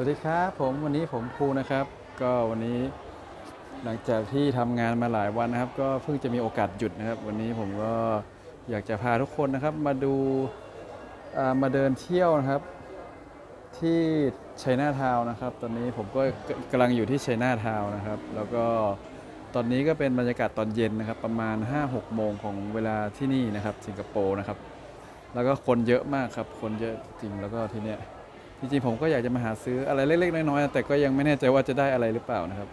วัสดีครับผมวันนี้ผมครูนะครับ ก็วันนี้หลังจากที่ทำงานมาหลายวันนะครับ ก็เพิ่งจะมีโอกาสหยุดนะครับ วันนี้ผมก็อยากจะพาทุกคนนะครับ มาดูมาเดินเที่ยวนะครับ ที่ชัยนาทาวนะครับ ตอนนี้ผมก็กำลังอยู่ที่ชัยนาทาวน์นะครับ แล้วก็ตอนนี้ก็เป็นบรรยากาศตอนเย็นนะครับ ประมาณ 5-6 โมงของเวลาที่นี่นะครับ สิงคโปร์นะครับ แล้วก็คนเยอะมากครับคนเยอะจริงแล้วก็ที่เนี้ย จริงๆผมก็อยากจะมาหาซื้ออะไรเล็กๆน้อยๆแต่ก็ยังไม่แน่ใจว่าจะได้อะไรหรือเปล่านะครับ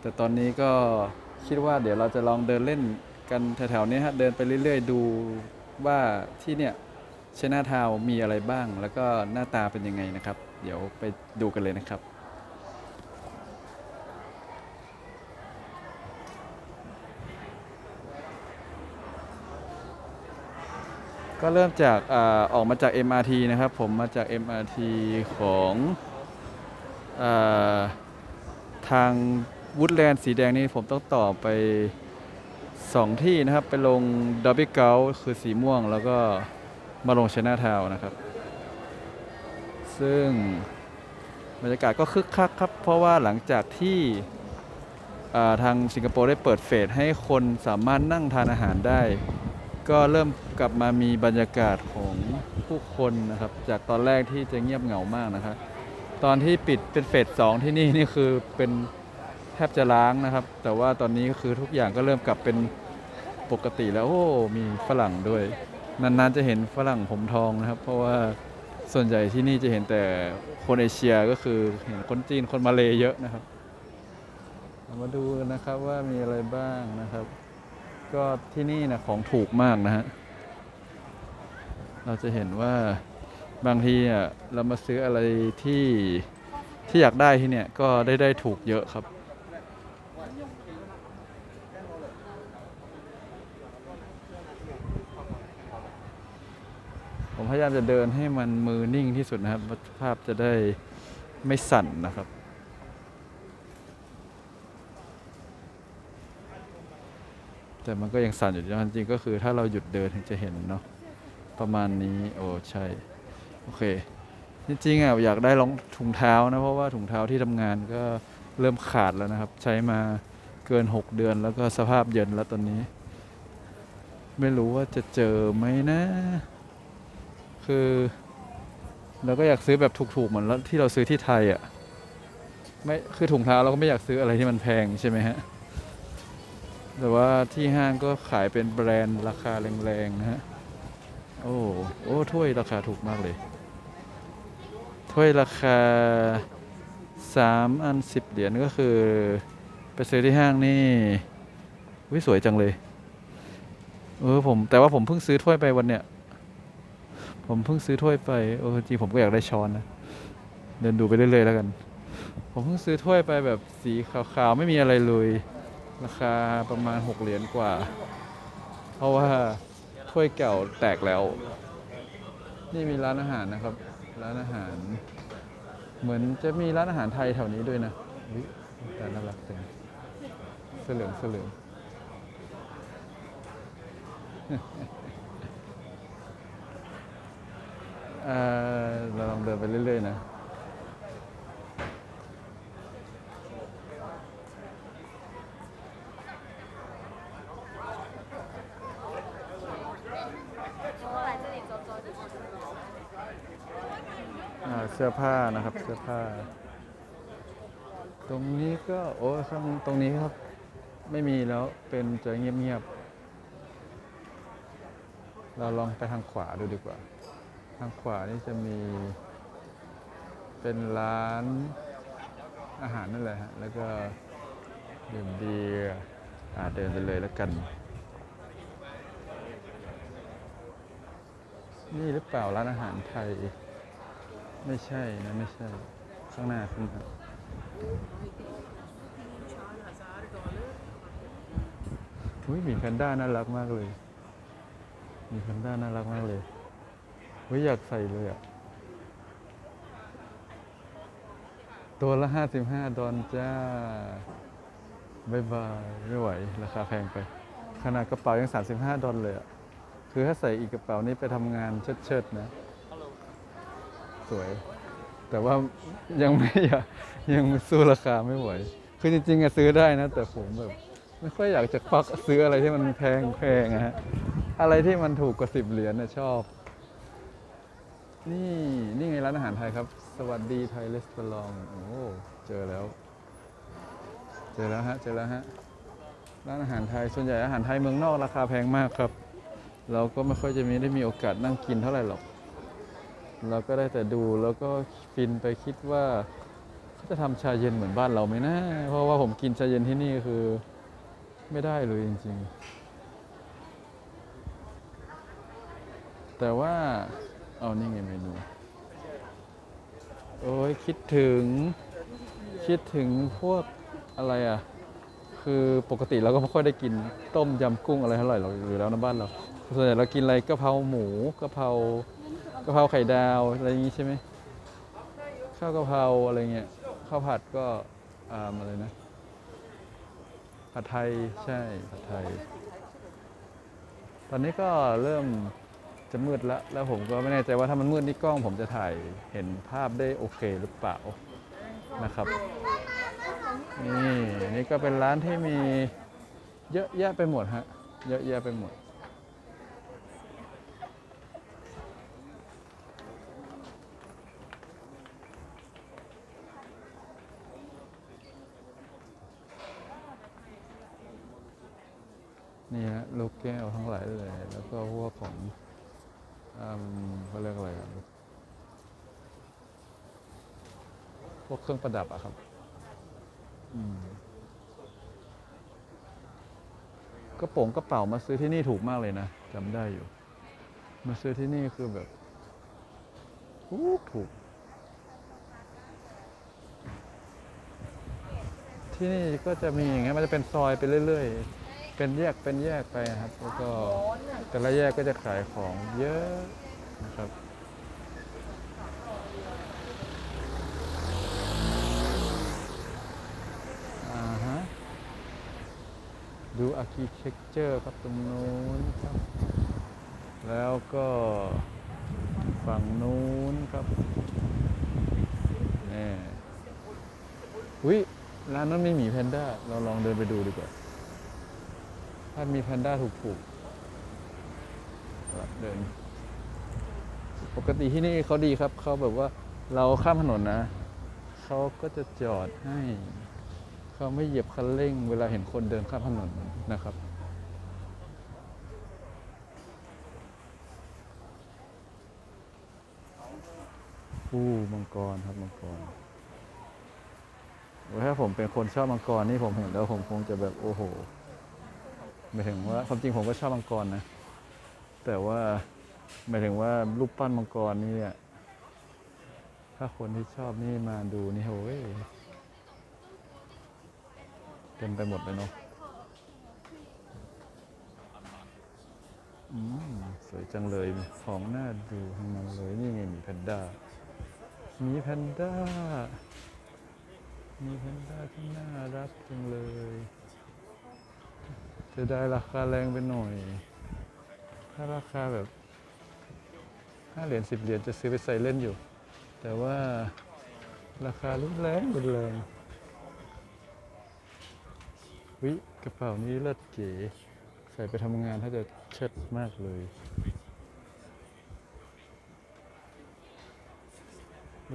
แต่ตอนนี้ก็คิดว่าเดี๋ยวเราจะลองเดินเล่นกันแถวๆนี้ฮะเดินไปเรื่อยๆ ดูว่าที่เนี่ยชนาทาวมีอะไรบ้าง แล้วก็หน้าตาเป็นยังไงนะครับ เดี๋ยวไปดูกันเลยนะครับ ก็เริ่มจากอออกมาจาก MRT นะครับผมมาจาก MRT ของอาทางวูดแลนด์สีแดงนี่ผมต้องต่อไป 2 ที่นะครับ ไปลงดับเบิลเกลคือสีม่วงแล้วก็มาลงชนะทาวนะครับ ซึ่งบรรยากาศก็คึกคักครับ เพราะว่าหลังจากที่ทางสิงคโปร์ได้เปิดเฟสให้คนสามารถนั่งทานอาหารได้ ก็เริ่มกลับมามีบรรยากาศของผู้คนนะครับ จากตอนแรกที่จะเงียบเหงามากนะครับ ตอนที่ปิดเป็นเฟสสองที่นี่นี่คือเป็นแทบจะล้างนะครับ แต่ว่าตอนนี้ก็คือทุกอย่างก็เริ่มกลับเป็นปกติแล้วโอ้มีฝรั่งด้วย นานๆจะเห็นฝรั่งผมทองนะครับ เพราะว่าส่วนใหญ่ที่นี่จะเห็นแต่คนเอเชียก็คือเห็นคนจีนคนมาเลเยอะนะครับ มาดูกันนะครับว่ามีอะไรบ้างนะครับ ก็ที่นี่นะของถูกมากนะฮะ เราจะเห็นว่าบางทีอะเรามาซื้ออะไรที่ที่อยากได้ที่เนี่ยก็ได้ได้ถูกเยอะครับ ผมพยายามจะเดินให้มันมือนิ่งที่สุดนะครับ ภาพจะได้ไม่สั่นนะครับ แต่มันก็ยังสั่นอยู่นะจริงๆก็คือถ้าเราหยุดเดินถึงจะเห็นเนาะประมาณนี้โอ้ใช่โอเคจริงๆอะอยากได้รองถุงเท้านะเพราะว่าถุงเท้าที่ทำงานก็เริ่มขาดแล้วนะครับ ใช้มาเกิน 6 เดือนแล้วก็สภาพเย็นแล้วตอนนี้ ไม่รู้ว่าจะเจอไหมนะ คือเราก็อยากซื้อแบบถูกๆเหมือนที่เราซื้อที่ไทยอะไม่คือถุงเท้าเราก็ไม่อยากซื้ออะไรที่มันแพงใช่ไหมฮะ แต่ว่าที่ห้างก็ขายเป็นแบรนด์ราคาแรงๆนะฮะ โอ้โอ้ถ้วยราคาถูกมากเลย ถ้วยราคา 3 อัน 10 เหรียญก็คือ ไปซื้อที่ห้างนี่วิสวยจังเลย เออผมแต่ว่าผมเพิ่งซื้อถ้วยไปวันเนี้ย ผมเพิ่งซื้อถ้วยไปเออจริงผมก็อยากได้ช้อนนะ เดินดูไปเรื่อยๆแล้วกัน ผมเพิ่งซื้อถ้วยไปแบบสีขาวๆไม่มีอะไรเลย ราคาประมาณ 6 เหรียญกว่า เพราะว่าถ้วยเก่าแตกแล้ว นี่มีร้านอาหารนะครับ ร้านอาหาร เหมือนจะมีร้านอาหารไทยแถวนี้ด้วยนะแต่น่ารักจังเสื้อเหลืองเสื้อเหลืองเราลองเดินไปเรื่อย ๆ นะ สื้อผ้านะครับ เสื้อผ้า ตรงนี้ก็โอ้ข้างตรงนี้ครับ ไม่มีแล้วเป็นจะเงียบๆเราลองไปทางขวาดูดีกว่า ทางขวานี่จะมี เป็นร้านอาหารนั่นแหละฮะแล้วก็ดื่มเบียร์เดินไปเลยแล้วกัน นี่หรือเปล่าร้านอาหารไทย ไม่ใช่นะไม่ใช่ ข้างหน้าข้างหน้าอุ้ยมีแพนด้าน่ารักมากเลย มีแพนด้าน่ารักมากเลยอุ้ยอยากใส่เลยอะ ตัวละห้าสิบห้าดอลจ้าบายบายไม่ไหว ราคาแพงไป ขนาดกระเป๋ายังสามสิบห้าดอลเลยอะคือถ้าใส่อีกกระเป๋านี้ไปทำงานเชิดๆนะ สวย แต่ว่ายังไม่อยากยังสู้ราคาไม่ไหว คือจริงๆอะซื้อได้นะ แต่ผมแบบไม่ค่อยอยากจะควักซื้ออะไรที่มันแพงแพงฮะอะไรที่มันถูกกว่าสิบเหรียญน่ะชอบ นี่นี่ไงร้านอาหารไทยครับ สวัสดีไทยเลสตอรองโอ้เจอแล้ว เจอแล้วฮะเจอแล้วฮะร้านอาหารไทยส่วนใหญ่อาหารไทยเมืองนอกราคาแพงมากครับ เราก็ไม่ค่อยจะมีได้มีโอกาสนั่งกินเท่าไหร่หรอก เราก็ได้แต่ดูแล้วก็ฟินไปคิดว่าเขาจะทำชาเย็นเหมือนบ้านเราไหมนะเพราะว่าผมกินชาเย็นที่นี่คือไม่ได้เลยจริง ๆ แต่ว่าเอานี่ไงเมนูโอ้ยคิดถึงคิดถึงพวกอะไรอะ คือปกติเราก็ไม่ค่อยได้กินต้มยำกุ้งอะไรเท่าไหร่หรอกอยู่แล้วในบ้านเราส่วนใหญ่เรากินอะไรกะเพราหมูกะเพราะเพราไข่ดาวอะไรอย่างงี้ใช่ไหมข้าวกะเพราอะไรเงี้ยข้าวผัดก็อ่าอะไรนะผัดไทยใช่ผัดไทย ตอนนี้ก็เริ่มจะมืดแล้วแล้วผมก็ไม่แน่ใจว่าถ้ามันมืดนี่กล้องผมจะถ่ายเห็นภาพได้โอเคหรือเปล่านะครับนี่อันี่ก็เป็นร้านที่มีเยอะแยะไปหมดฮะเยอะแยะไปหมด นี่ฮะลูกแก้วทั้งหลายเลย แล้วก็พวกของอืมเขาเรียกอะไรกันพวกเครื่องประดับอะครับอืมกระโปรงกระเป๋ามาซื้อที่นี่ถูกมากเลยนะจำได้อยู่ มาซื้อที่นี่คือแบบถูกถูก ที่นี่ก็จะมีอย่างเงี้ยมันจะเป็นซอยไปเรื่อยๆ เป็นแยกเป็นแยกไปนะครับ แล้วก็แต่ละแยกก็จะขายของเยอะนะครับอ่าฮะดูอาร์คิเทคเจอร์ครับตรงนู้นครับ แล้วก็ฝั่งนู้นครับนี่อุ้ยร้านนั้นไม่มีแพนด้าเราลองเดินไปดูดีกว่า ถ้ามีแพนด้าถูกๆก็เดิน ปกติที่นี่เขาดีครับ เขาแบบว่าเราข้ามถนนนะ เขาก็จะจอดให้ เขาไม่เหยียบคันเร่ง เวลาเห็นคนเดินข้ามถนนนะครับผู้มังกรครับมังกรถ้าผมเป็นคนชอบมังกรนี่ผมเห็นแล้วผมคงจะแบบโอ้โห หมายถึงว่าความจริงผมก็ชอบมังกรนะ แต่ว่าหมายถึงว่ารูปปั้นมังกรนี่เนี่ยถ้าคนที่ชอบนี่มาดูนี่โอ้ยเต็มไปหมดเลยเนาะอืมสวยจังเลยของน่าดูทั้งนั้นเลยนี่ไงมีแพนด้ามีแพนด้ามีแพนด้าที่น่ารักจังเลย จะได้ราคาแรงไปหน่อย ถ้าราคาแบบห้าเหรียญสิบเหรียญจะซื้อไปใส่เล่นอยู่ แต่ว่าราคารุนแรงรุนแรงวิกระเป๋านี้เลิศเก๋ใส่ไปทำงานถ้าจะเชิดมากเลย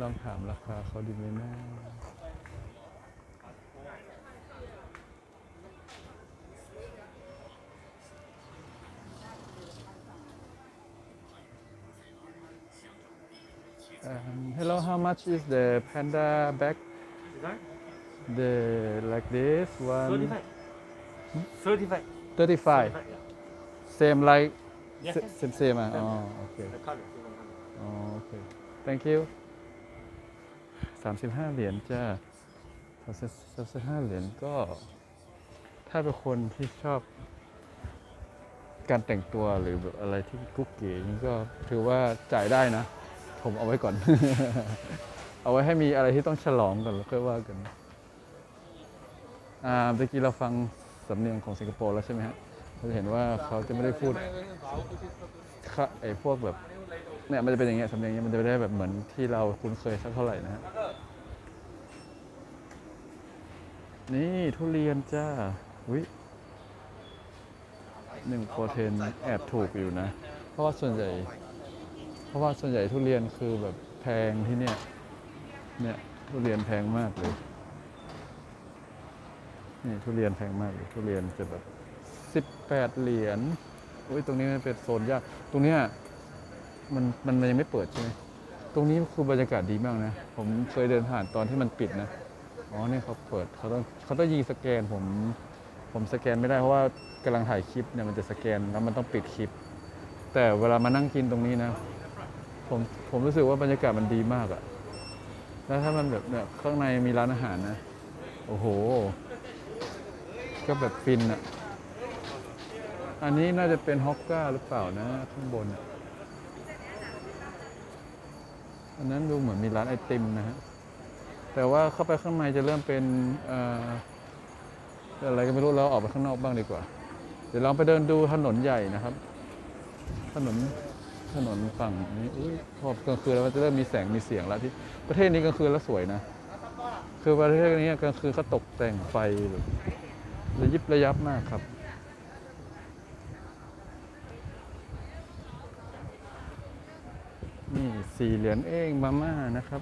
ลองถามราคาเขาดีไหมนะ hello, how much is the panda bag? Sorry? The like this one 35. 35. 35 yeah. same like Yeah. s- same same อะ Same. อ๋อโอเค The color. different color. อ๋อโอเค thank you สามสิบห้าเหรียญจ้าสามสิบห้าเหรียญก็ ถ้าเป็นคนที่ชอบ การแต่งตัวหรือแบบอะไรที่กุ๊กเก๋นี่ก็ถือว่าจ่ายได้นะ ผมเอาไว้ก่อน เอาไว้ให้มีอะไรที่ต้องฉลองก่อนแล้วค่อยว่ากันอ่าเมื่อกี้เราฟังสำเนียงของสิงคโปร์แล้วใช่ไหมฮะเราจะเห็นว่าเขาจะไม่ได้พูดค่ะไอ้พวกแบบเนี่ยมันจะเป็นอย่างเงี้ยสำเนียงเงี้ยมันจะไม่ได้แบบเหมือนที่เราคุ้นเคยสักเท่าไหร่นะฮะนี่ทุเรียนจ้าวิหนึ่งโปรเทนแอบถูกอยู่นะ เพราะว่าส่วนใหญ่ ราะว่าส่วนใหญ่ทุเรียนคือแบบแพงที่เนี่ย เนี่ยทุเรียนแพงมากเลย นี่ทุเรียนแพงมากเลยทุเรียนจะแบบสิบแปดเหรียญ อุ้ยตรงนี้มันเป็นโซนยาก ตรงเนี้ยมันมันมันยังไม่เปิดใช่ไหมตรงนี้คือบรรยากาศดีมากนะ ผมเคยเดินผ่านตอนที่มันปิดนะ อ๋อนี่เขาเปิดเขาต้องเขาต้องยิงสแกนผม ผมสแกนไม่ได้เพราะว่ากำลังถ่ายคลิปเนี่ยมันจะสแกนแล้วมันต้องปิดคลิป แต่เวลามานั่งกินตรงนี้นะ ผมผมรู้สึกว่าบรรยากาศมันดีมากอะแล้วถ้ามันแบบเนี่ยข้างในมีร้านอาหารนะ โอ้โห ก็แบบฟินอะอันนี้น่าจะเป็นฮอกก้าหรือเปล่านะ ข้างบนอะอันนั้นดูเหมือนมีร้านไอติมนะฮะ แต่ว่าเข้าไปข้างในจะเริ่มเป็นเอ่ออะไรก็ไม่รู้เราออกไปข้างนอกบ้างดีกว่า เดี๋ยวเราไปเดินดูถนนใหญ่นะครับ ถนน ถนนฝั่งนี้อุ้ยพอกลางคืนแล้วมันจะเริ่มมีแสงมีเสียงแล้วที่ประเทศนี้กลางคืนแล้วสวยนะ คือประเทศนี้กลางคืนเขาตกแต่งไฟแบบระยิบระยับมากครับนี่สี่เหรียญเองมาม่านะครับ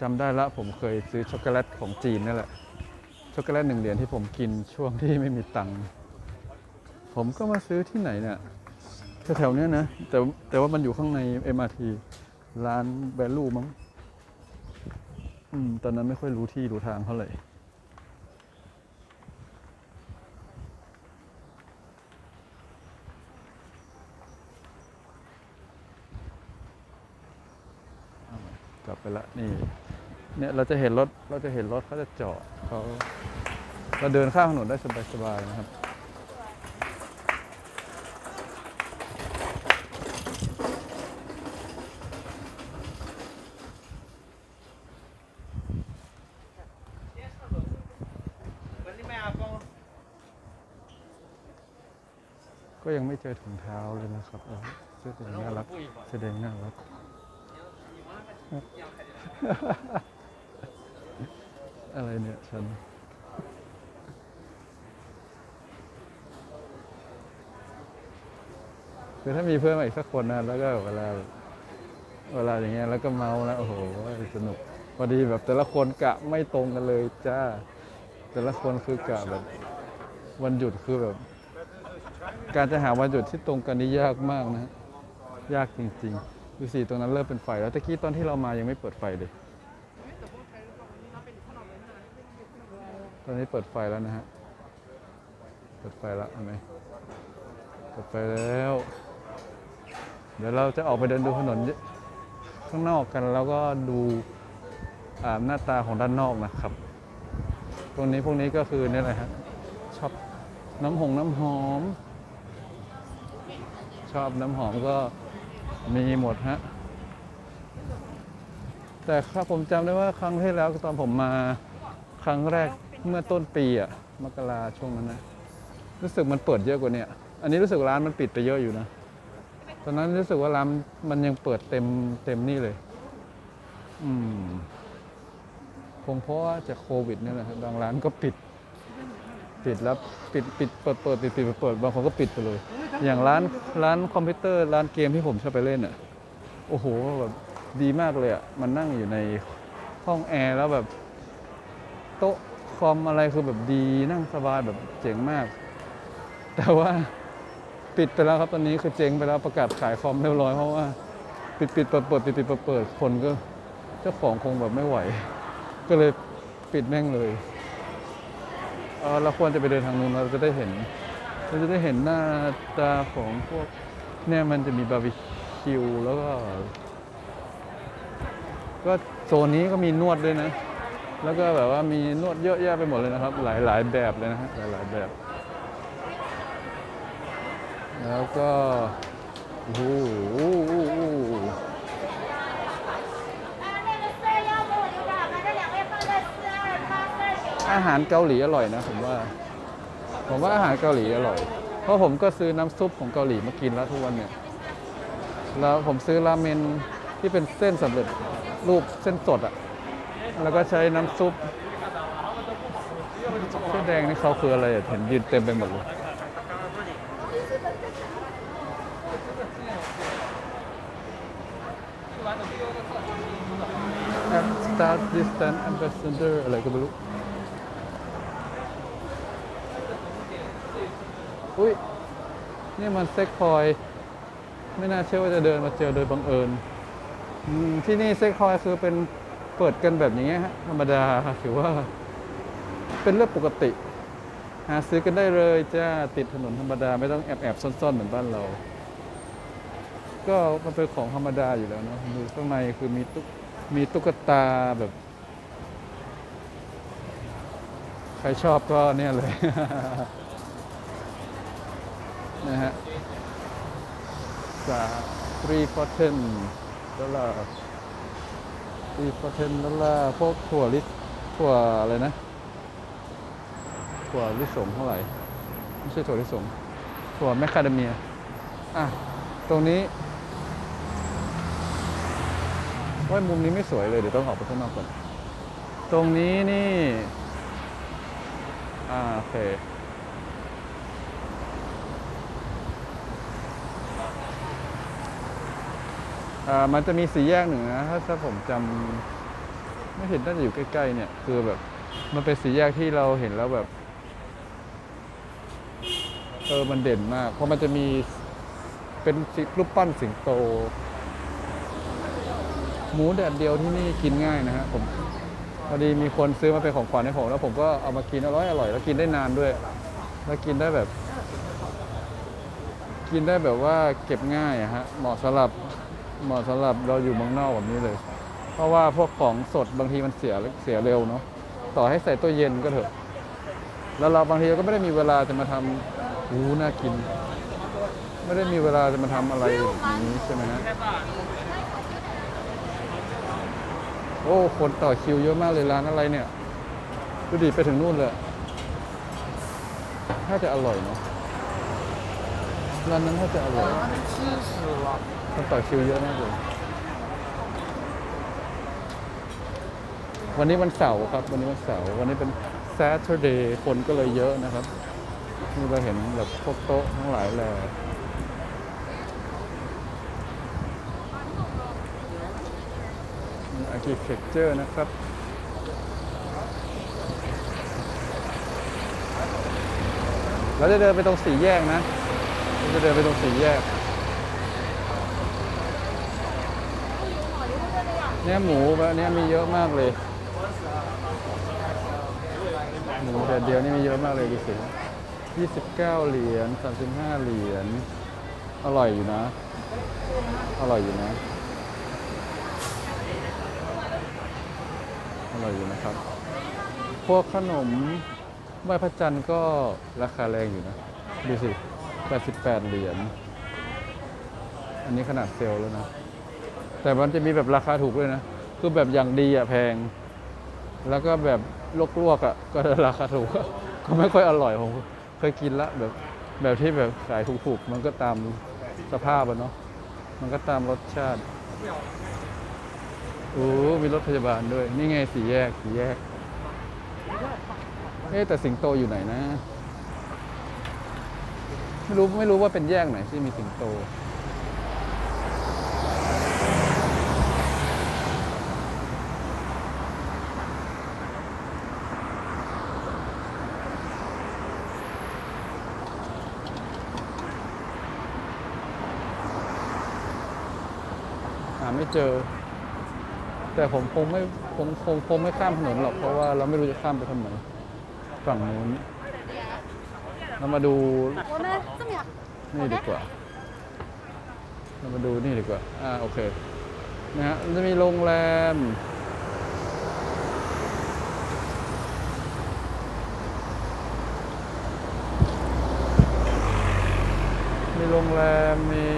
จำได้ละผมเคยซื้อช็อกโกแลตของจีนนั่นแหละช็อกโกแลตหนึ่งเหรียญที่ผมกินช่วงที่ไม่มีตังค์ ผมก็มาซื้อที่ไหนเนี่ยแถวๆนี้นะ แต่แต่ว่ามันอยู่ข้างใน MRT ร้านแวลูมั้งอืมตอนนั้นไม่ค่อยรู้ที่รู้ทางเท่าไหร่กลับไปละนี่ เนี่ยเราจะเห็นรถเราจะเห็นรถเขาจะจอดเขาเราเดินข้ามถนนได้สบายๆนะครับ ยังไม่เจอถุงเท้าเลยนะครับเสื้อตัวนี้น่ารักแสอแดงน่ารักอะไรเนี่ยฉันคือถ้ามีเพื่อนมาอีกสักคนนะแล้วก็เวลาเวลาอย่างเงี้ยแล้วก็เมาแล้วโอ้โหสนุกพอดีแบบแต่ละคนกะไม่ตรงกันเลยจ้า แต่ละคนคือกะแบบวันหยุดคือแบบ การจะหาวันหยุดที่ตรงกันนี่ยากมากนะฮะยากจริงๆ ดูสิตรงนั้นเริ่มเป็นไฟแล้วตะกี้ตอนที่เรามายังไม่เปิดไฟเลย ตอนนี้เปิดไฟแล้วนะฮะ เปิดไฟแล้วเห็นไหมเปิดไฟแล้ว เดี๋ยวเราจะออกไปเดินดูถนนข้างนอกกันแล้วก็ดูหน้าตาของด้านนอกนะครับ ตรงนี้พวกนี้ก็คือนี่แหละฮะชอบน้ำหงน้ำหอม ชอบน้ำหอมก็มีหมดฮะ แต่ครับผมจำได้ว่าครั้งที่แล้วตอนผมมาครั้งแรกเมื่อต้นปีอะมกราช่วงนั้นนะ รู้สึกมันเปิดเยอะกว่านี้อันนี้รู้สึกร้านมันปิดไปเยอะอยู่นะ ตอนนั้นรู้สึกว่าร้านมันยังเปิดเต็มเต็มนี่เลย อืมคงเพราะว่าจากโควิดนี่แหละบางร้านก็ปิด ปิดแล้วปิดปิดเปิดเปิดปิดปิดเปิดเปิดบางคนก็ปิดไปเลย อย่างร้านร้านคอมพิวเตอร์ร้านเกมที่ผมชอบไปเล่นอะโอ้โหแบบดีมากเลยอะมันนั่งอยู่ในห้องแอร์แล้วแบบโต๊ะคอมอะไรคือแบบดีนั่งสบายแบบเจ๋งมาก แต่ว่าปิดไปแล้วครับตอนนี้คือเจ๊งไปแล้วประกาศขายคอมเรียบร้อยเพราะว่าปิดปิดเปิดเปิดปิดปิดเปิดเปิดคนก็เจ้าของคงแบบไม่ไหว ก็เลยปิดแม่งเลย เออเราควรจะไปเดินทางนู้นเราจะได้เห็น เราจะได้เห็นหน้าตาของพวกเนี่ยมันจะมีบาร์บีคิวแล้วก็ ก็โซนนี้ก็มีนวดด้วยนะ แล้วก็แบบว่ามีนวดเยอะแยะไปหมดเลยนะครับ หลายหลายแบบเลยนะฮะหลายหลายแบบ แล้วก็โอ้โห อาหารเกาหลีอร่อยนะ ผมว่า ผมว่าอาหารเกาหลีอร่อย，เพราะผมก็ซื้อน้ำซุปของเกาหลีมากินแล้วทุกวันเนี่ย แล้วผมซื้อราเมนที่เป็นเส้นสำเร็จรูปเส้นสดอะแล้วก็ใช้น้ำซุปเสื้อแดงนี่เขาคืออะไรเห็นยืนเต็มไปหมดเลย App Start Distance Ambassador อะไรก็ไม่รู้ อุ้ยนี่มันเซ็กคอยไม่น่าเชื่อว่าจะเดินมาเจอโดยบังเอิญที่นี่เซ็กคอยคือเป็นเปิดกันแบบอย่างเงี้ยฮะธรรมดาถือว่า เป็นเรื่องปกติ หาซื้อกันได้เลยจ้าติดถนนธรรมดาไม่ต้องแอบแอบซ่อนๆเหมือนบ้านเรา ก็มันเป็นของธรรมดาอยู่แล้วเนอะดูข้างในคือมีตุ๊กมีตุ๊กตาแบบ ใครชอบก็เนี่ยเลย นะฮะสา3 for 10ดอลลาร์3 for 10ดอลลาร์พวกถั่วลิสถั่วอะไรนะ ถั่วลิสงเท่าไหร่ ไม่ใช่ถั่วลิสง ถั่วแมคคาเดเมีย อะ ตรงนี้ว่ามุมนี้ไม่สวยเลย เดี๋ยวต้องออกไปข้างนอกก่อน ตรงนี้นี่ อ่าโอเค มันจะมีสีแยกหนึ่งนะถ้าถ้าผมจำไม่เห็นน่าจะอยู่ใกล้ๆเนี่ย คือแบบ มันเป็นสีแยกที่เราเห็นแล้วแบบ เออมันเด่นมาก เพราะมันจะมีเป็นสิรูปปั้นสิงโต หมูแดดเดียวที่นี่กินง่ายนะฮะผมพอดีมีคนซื้อมาเป็นของขวัญให้ผมแล้วผมก็เอามากินอร่อยอร่อยแล้วกินได้นานด้วย แล้วกินได้แบบ กินได้แบบว่าเก็บง่ายอะฮะเหมาะสำหรับ เหมาะสำหรับเราอยู่เมืองนอกแบบนี้เลย เพราะว่าพวกของสดบางทีมันเสียเสียเร็วเนาะต่อให้ใส่ตู้เย็นก็เถอะ แล้วเราบางทีเราก็ไม่ได้มีเวลาจะมาทำอู้น่ากิน ไม่ได้มีเวลาจะมาทำอะไรอย่างนี้ใช่ไหมฮะโอ้คนต่อคิวเยอะมากเลยร้านอะไรเนี่ยดูดิไปถึงนู่นเลยถ้าจะอร่อยเนาะร้านนั้นถ้าจะอร่อย คนต่อคิวเยอะมากเลยวันนี้วันเสาร์ครับ วันนี้วันเสาร์วันนี้เป็น Saturday คนก็เลยเยอะนะครับ นี่เราเห็นแบบพวกโต๊ะทั้งหลายแหล่ architecture นะครับเราจะเดินไปตรงสี่แยกนะเราจะเดินไปตรงสี่แยก เนี่ยหมูแบบเนี้ยมีเยอะมากเลย หมูแต่เดียวนี่มีเยอะมากเลยดูสิ29เหรียญ35เหรียญ อร่อยอยู่นะ อร่อยอยู่นะ อร่อยอยู่นะครับ พวกขนมไหว้พระจันทร์ก็ราคาแรงอยู่นะ ดูสิ88เหรียญ อันนี้ขนาดเซลล์แล้วนะ แต่มันจะมีแบบราคาถูกด้วยนะ คือแบบอย่างดีอะแพง แล้วก็แบบลวกๆอะก็ราคาถูกก็ไม่ค่อยอร่อยผมเคยกินละแบบแบบที่แบบขายถูกๆมันก็ตามสภาพอะเนาะมันก็ตามรสชาติโอ้มีรถพยาบาลด้วย นี่ไงสี่แยกสี่แยกเอ๊แต่สิงโตอยู่ไหนนะ ไม่รู้ไม่รู้ว่าเป็นแยกไหนที่มีสิงโต ไม่เจอ แต่ผมคงไม่คงคงคงไม่ข้ามถนนหรอกเพราะว่าเราไม่รู้จะข้ามไปทำไมฝั่งนู้นเรามาดูนี่ดีกว่า เรามาดูนี่ดีกว่า อ่าโอเคนะฮะจะมีโรงแรมมีโรงแรมมี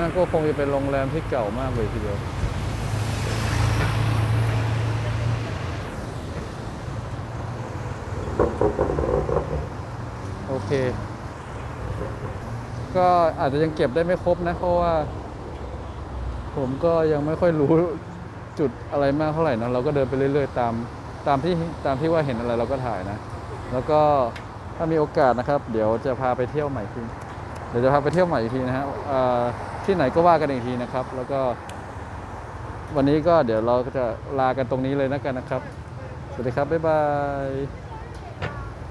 นั่นก็คงจะเป็นโรงแรมที่เก่ามากเลยทีเดียวโอเค ก็อาจจะยังเก็บได้ไม่ครบนะ เพราะว่า ผมก็ยังไม่ค่อยรู้จุดอะไรมากเท่าไหร่นะเราก็เดินไปเรื่อย ๆ ตามตามที่ตามที่ว่าเห็นอะไรเราก็ถ่ายนะ แล้วก็ถ้ามีโอกาสนะครับ เดี๋ยวจะพาไปเที่ยวใหม่ทีเดี๋ยวจะพาไปเที่ยวใหม่อีกทีนะฮะอ่อ ที่ไหนก็ว่ากันอีกทีนะครับ แล้วก็ วันนี้ก็เดี๋ยวเราก็จะลากันตรงนี้เลยนะกันนะครับ สวัสดีครับ บ๊ายบาย